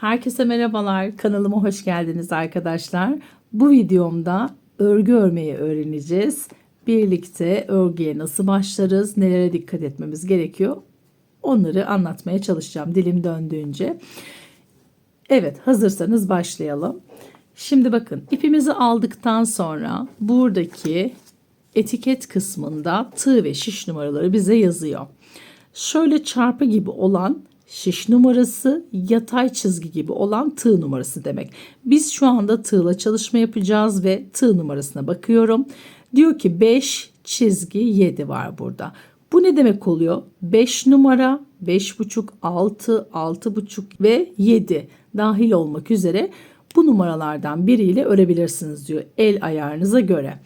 Herkese merhabalar. Kanalıma hoş geldiniz arkadaşlar. Bu videomda örgü örmeyi öğreneceğiz. Birlikte örgüye nasıl başlarız, nelere dikkat etmemiz gerekiyor onları anlatmaya çalışacağım dilim döndüğünce. Evet hazırsanız başlayalım. Şimdi bakın ipimizi aldıktan sonra buradaki etiket kısmında tığ ve şiş numaraları bize yazıyor. Şöyle çarpı gibi olan şiş numarası yatay çizgi gibi olan tığ numarası demek. Biz şu anda tığla çalışma yapacağız ve tığ numarasına bakıyorum. Diyor ki 5 çizgi 7 var burada. Bu ne demek oluyor? 5 numara, 5,5, 6, 6,5 ve 7 dahil olmak üzere bu numaralardan biriyle örebilirsiniz diyor el ayarınıza göre.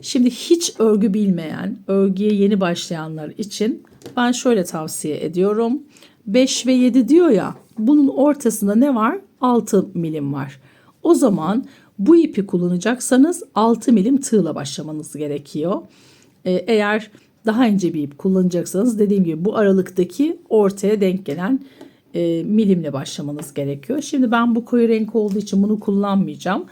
Şimdi hiç örgü bilmeyen, örgüye yeni başlayanlar için ben şöyle tavsiye ediyorum. 5 ve 7 diyor ya bunun ortasında ne var? 6 milim var. O zaman bu ipi kullanacaksanız 6 milim tığla başlamanız gerekiyor. Ee, eğer daha ince bir ip kullanacaksanız dediğim gibi bu aralıktaki ortaya denk gelen e, milimle başlamanız gerekiyor. Şimdi ben bu koyu renk olduğu için bunu kullanmayacağım.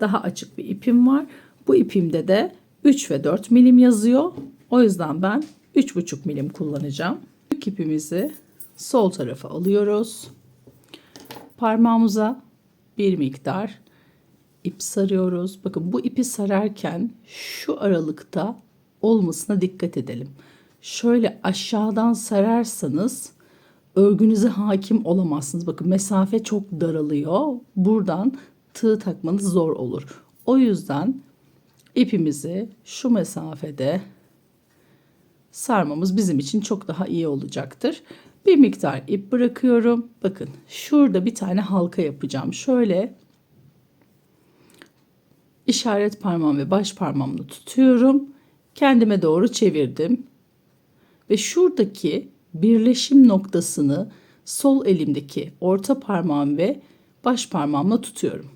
Daha açık bir ipim var. Bu ipimde de 3 ve 4 milim yazıyor. O yüzden ben 3,5 milim kullanacağım. İpimizi sol tarafa alıyoruz. Parmağımıza bir miktar ip sarıyoruz. Bakın bu ipi sararken şu aralıkta olmasına dikkat edelim. Şöyle aşağıdan sararsanız örgünüze hakim olamazsınız. Bakın mesafe çok daralıyor. Buradan tığ takmanız zor olur. O yüzden ipimizi şu mesafede sarmamız bizim için çok daha iyi olacaktır. Bir miktar ip bırakıyorum. Bakın şurada bir tane halka yapacağım. Şöyle işaret parmağım ve baş parmağımla tutuyorum. Kendime doğru çevirdim. Ve şuradaki birleşim noktasını sol elimdeki orta parmağım ve baş parmağımla tutuyorum.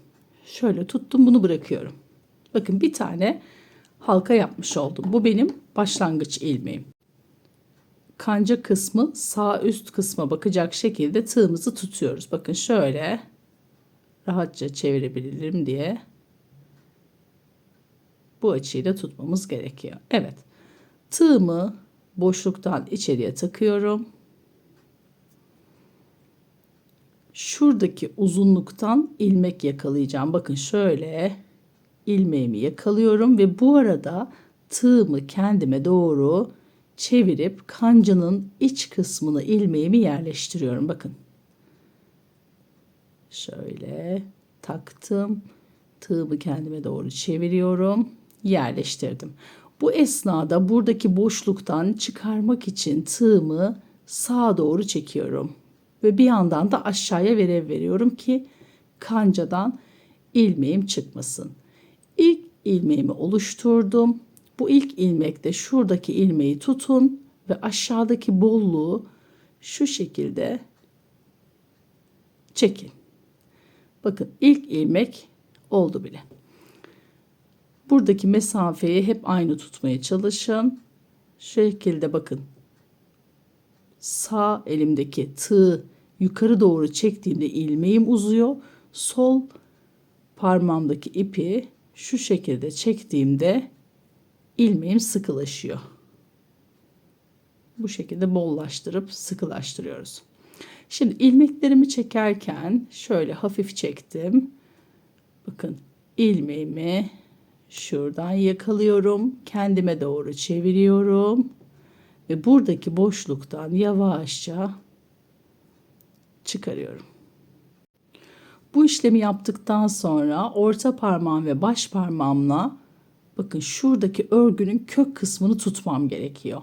Şöyle tuttum bunu bırakıyorum. Bakın bir tane halka yapmış oldum. Bu benim başlangıç ilmeğim. Kanca kısmı sağ üst kısma bakacak şekilde tığımızı tutuyoruz. Bakın şöyle rahatça çevirebilirim diye bu açıyı da tutmamız gerekiyor. Evet. Tığımı boşluktan içeriye takıyorum. Şuradaki uzunluktan ilmek yakalayacağım. Bakın şöyle ilmeğimi yakalıyorum ve bu arada tığımı kendime doğru çevirip kancanın iç kısmına ilmeğimi yerleştiriyorum. Bakın. Şöyle taktım. Tığımı kendime doğru çeviriyorum. Yerleştirdim. Bu esnada buradaki boşluktan çıkarmak için tığımı sağa doğru çekiyorum. Ve bir yandan da aşağıya verev veriyorum ki kancadan ilmeğim çıkmasın. İlk ilmeğimi oluşturdum. Bu ilk ilmekte şuradaki ilmeği tutun ve aşağıdaki bolluğu şu şekilde çekin. Bakın ilk ilmek oldu bile. Buradaki mesafeyi hep aynı tutmaya çalışın. Şu şekilde bakın. Sağ elimdeki tığ yukarı doğru çektiğimde ilmeğim uzuyor. Sol parmağımdaki ipi şu şekilde çektiğimde ilmeğim sıkılaşıyor. Bu şekilde bollaştırıp sıkılaştırıyoruz. Şimdi ilmeklerimi çekerken şöyle hafif çektim. Bakın ilmeğimi şuradan yakalıyorum. Kendime doğru çeviriyorum. Ve buradaki boşluktan yavaşça çıkarıyorum. Bu işlemi yaptıktan sonra orta parmağım ve baş parmağımla bakın şuradaki örgünün kök kısmını tutmam gerekiyor.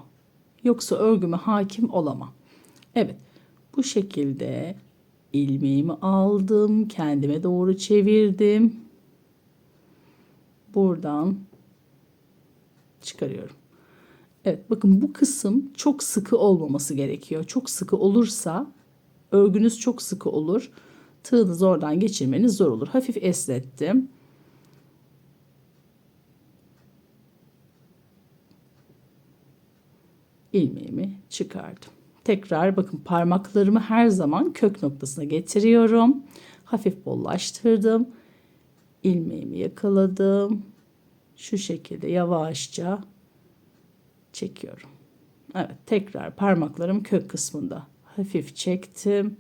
Yoksa örgüme hakim olamam. Evet bu şekilde ilmeğimi aldım. Kendime doğru çevirdim. Buradan çıkarıyorum. Evet bakın bu kısım çok sıkı olmaması gerekiyor. Çok sıkı olursa örgünüz çok sıkı olur. Tığınızı oradan geçirmeniz zor olur. Hafif esnettim. İlmeğimi çıkardım. Tekrar bakın parmaklarımı her zaman kök noktasına getiriyorum. Hafif bollaştırdım. ilmeğimi yakaladım. Şu şekilde yavaşça çekiyorum. Evet tekrar parmaklarım kök kısmında hafif çektim.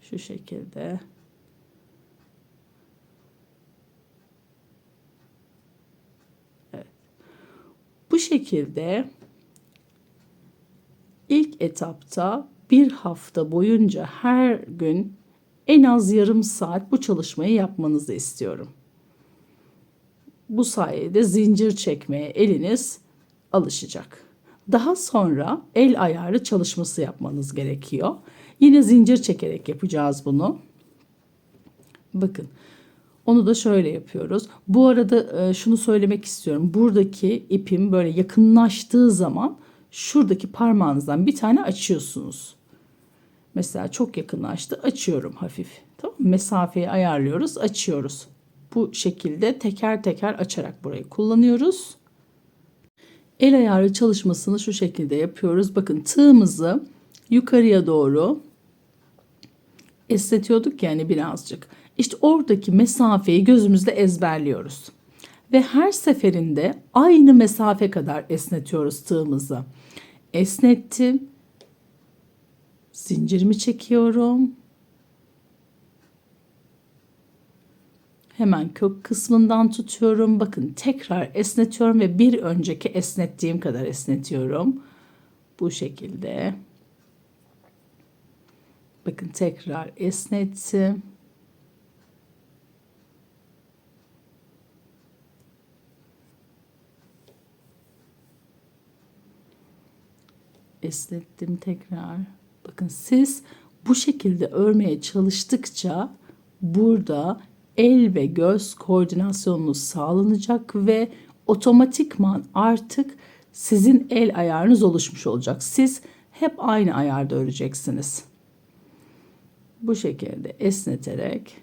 Şu şekilde. Evet. Bu şekilde ilk etapta bir hafta boyunca her gün en az yarım saat bu çalışmayı yapmanızı istiyorum. Bu sayede zincir çekmeye eliniz alışacak. Daha sonra el ayarı çalışması yapmanız gerekiyor. Yine zincir çekerek yapacağız bunu. Bakın. Onu da şöyle yapıyoruz. Bu arada e, şunu söylemek istiyorum. Buradaki ipim böyle yakınlaştığı zaman şuradaki parmağınızdan bir tane açıyorsunuz. Mesela çok yakınlaştı. Açıyorum hafif. Tamam? Mesafeyi ayarlıyoruz. Açıyoruz. Bu şekilde teker teker açarak burayı kullanıyoruz. El ayarı çalışmasını şu şekilde yapıyoruz. Bakın tığımızı yukarıya doğru esnetiyorduk yani birazcık. İşte oradaki mesafeyi gözümüzde ezberliyoruz. Ve her seferinde aynı mesafe kadar esnetiyoruz tığımızı. Esnettim. Zincirimi çekiyorum. Hemen kök kısmından tutuyorum. Bakın tekrar esnetiyorum ve bir önceki esnettiğim kadar esnetiyorum. Bu şekilde. Bakın tekrar esnettim. Esnettim tekrar. Bakın siz bu şekilde örmeye çalıştıkça burada el ve göz koordinasyonunuz sağlanacak ve otomatikman artık sizin el ayarınız oluşmuş olacak. Siz hep aynı ayarda öreceksiniz. Bu şekilde esneterek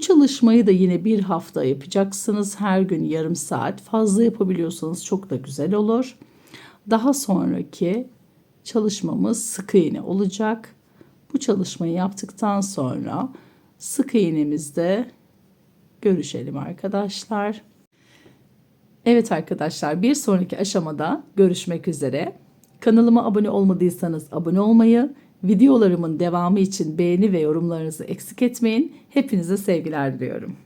Bu çalışmayı da yine bir hafta yapacaksınız. Her gün yarım saat. Fazla yapabiliyorsanız çok da güzel olur. Daha sonraki çalışmamız sık iğne olacak. Bu çalışmayı yaptıktan sonra sık iğnemizde görüşelim arkadaşlar. Evet arkadaşlar bir sonraki aşamada görüşmek üzere. Kanalıma abone olmadıysanız abone olmayı, Videolarımın devamı için beğeni ve yorumlarınızı eksik etmeyin. Hepinize sevgiler diliyorum.